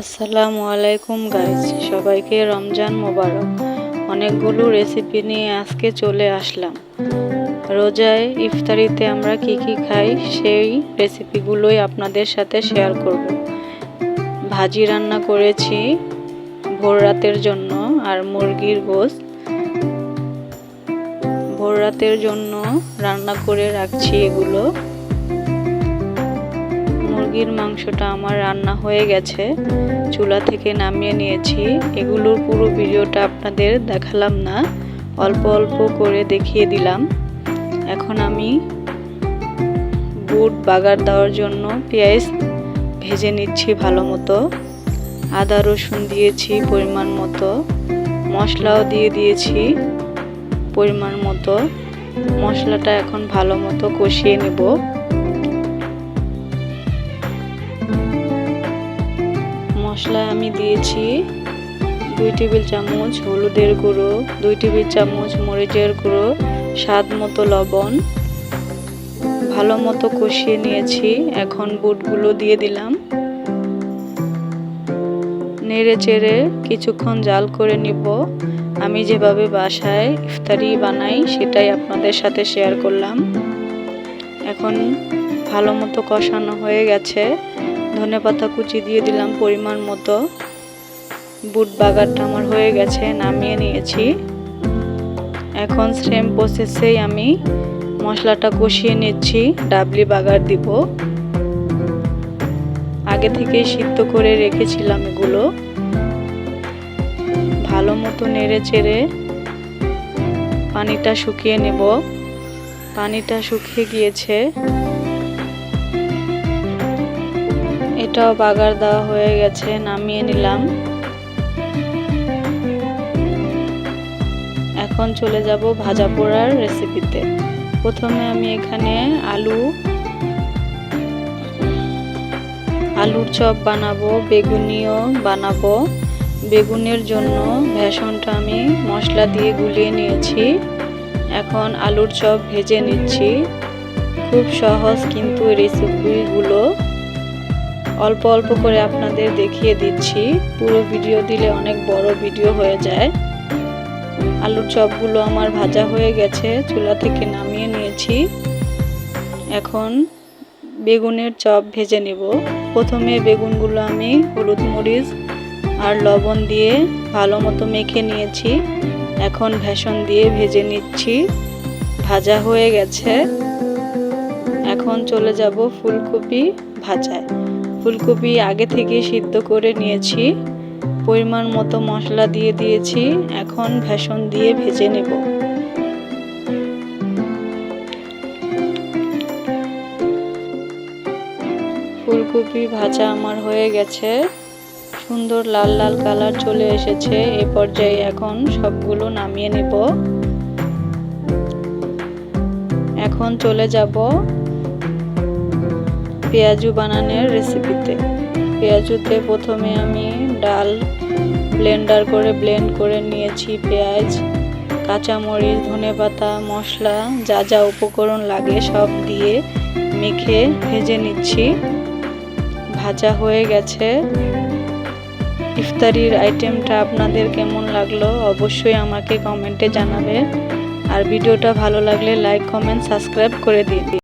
আসসালামু আলাইকুম গাইজ সবাইকে রমজান মোবারক। অনেকগুলো রেসিপি নিয়ে আজকে চলে আসলাম। রোজায় ইফতারিতে আমরা কি কি খাই সেই রেসিপিগুলোই আপনাদের সাথে শেয়ার করব। ভাজি রান্না করেছি ভোর রাতের জন্য আর মুরগির গোস্ত। ভোর রাতের জন্য রান্না করে রাখছি এগুলো। মুরগির মাংসটা আমার রান্না হয়ে গেছে। চুলা থেকে নামিয়ে নিয়েছি। এগুলোর পুরো ভিডিওটা আপনাদের দেখালাম না। অল্প অল্প করে দেখিয়ে দিলাম। এখন আমি বুট বাগার দেওয়ার জন্য পেঁয়াজ ভেজে নিচ্ছি ভালো মতো। আদা রসুন দিয়েছি পরিমাণ মতো। মশলাও দিয়ে দিয়েছি পরিমাণ মতো। মশলাটা এখন ভালো মতো কষিয়ে নেব। মশলায় আমি দিয়েছি। দুই টেবিল চামচ হলুদের গুঁড়ো, দুই টেবিল চামচ মরিচের গুঁড়ো, স্বাদ মতো লবণ। ভালো মতো কষিয়ে নিয়েছি। এখন বুটগুলো দিয়ে দিলাম। নেড়ে চেড়ে কিছুক্ষণ জাল করে নিব। আমি যেভাবে বাসায় ইফতারি বানাই, সেটাই আপনাদের সাথে শেয়ার করলাম। এখন ভালো মতো কষানো হয়ে গেছে। ধনে পাতা কুচি দিয়ে দিলাম পরিমাণ মতো। বুট বাগারটা আমার হয়ে গেছে, নামিয়ে নিয়েছি। এখন সেম প্রসেসেই আমি মশলাটা কষিয়ে নিচ্ছি, ডাবলি বাগার দিব। আগে থেকে সিদ্ধ করে রেখেছিলাম এগুলো। ভালো মতো নেড়ে চেড়ে পানিটা শুকিয়ে নেব। পানিটা শুকিয়ে গিয়েছে। এটাও বাগার দেওয়া হয়ে গেছে, নামিয়ে নিলাম। এখন চলে যাব ভাজা পোড়ার রেসিপিতে প্রথমে আমি এখানে আলু, আলুর চপ বানাবো, বেগুনিও বানাবো। বেগুনের জন্য ভেষণটা আমি মশলা দিয়ে গুলিয়ে নিয়েছি। এখন আলুর চপ ভেজে নিচ্ছি। খুব সহজ কিন্তু রেসিপিগুলো অল্প অল্প করে আপনাদের দেখিয়ে দিচ্ছি। পুরো ভিডিও দিলে অনেক বড় ভিডিও হয়ে যায়। আলুর চপগুলো আমার ভাজা হয়ে গেছে, চুলা থেকে নামিয়ে নিয়েছি। এখন বেগুনের চপ ভেজে নেব। প্রথমে বেগুনগুলো আমি হলুদ মরিচ আর লবণ দিয়ে ভালো মতো মেখে নিয়েছি। এখন ভেষণ দিয়ে ভেজে নিচ্ছি। ভাজা হয়ে গেছে। এখন চলে যাব ফুলকপি ভাজায়। ফুলকপি আগে থেকে সিদ্ধ করে নিয়েছি। পরিমাণ মতো মশলা দিয়ে দিয়েছি। এখন ভেষণ দিয়ে ভেজে নেব। ফুলকপি ভাজা আমার হয়ে গেছে। সুন্দর লাল লাল কালার চলে এসেছে। এ পর্যায়ে এখন সবগুলো নামিয়ে নেব। এখন চলে যাব পেঁয়াজু বানানোর রেসিপিতে পেঁয়াজুতে প্রথমে আমি ডাল ব্লেন্ডার করে ব্লেন্ড করে নিয়েছি পেঁয়াজ, কাঁচামরিচ ধনে পাতা মশলা, যা যা উপকরণ লাগে সব দিয়ে মেখে ভেজে নিচ্ছি। ভাজা হয়ে গেছে। ইফতারির আইটেমটা আপনাদের কেমন লাগল অবশ্যই আমাকে কমেন্টে জানাবেন আর ভিডিওটা ভালো লাগলে লাইক কমেন্ট সাবস্ক্রাইব করে দিন।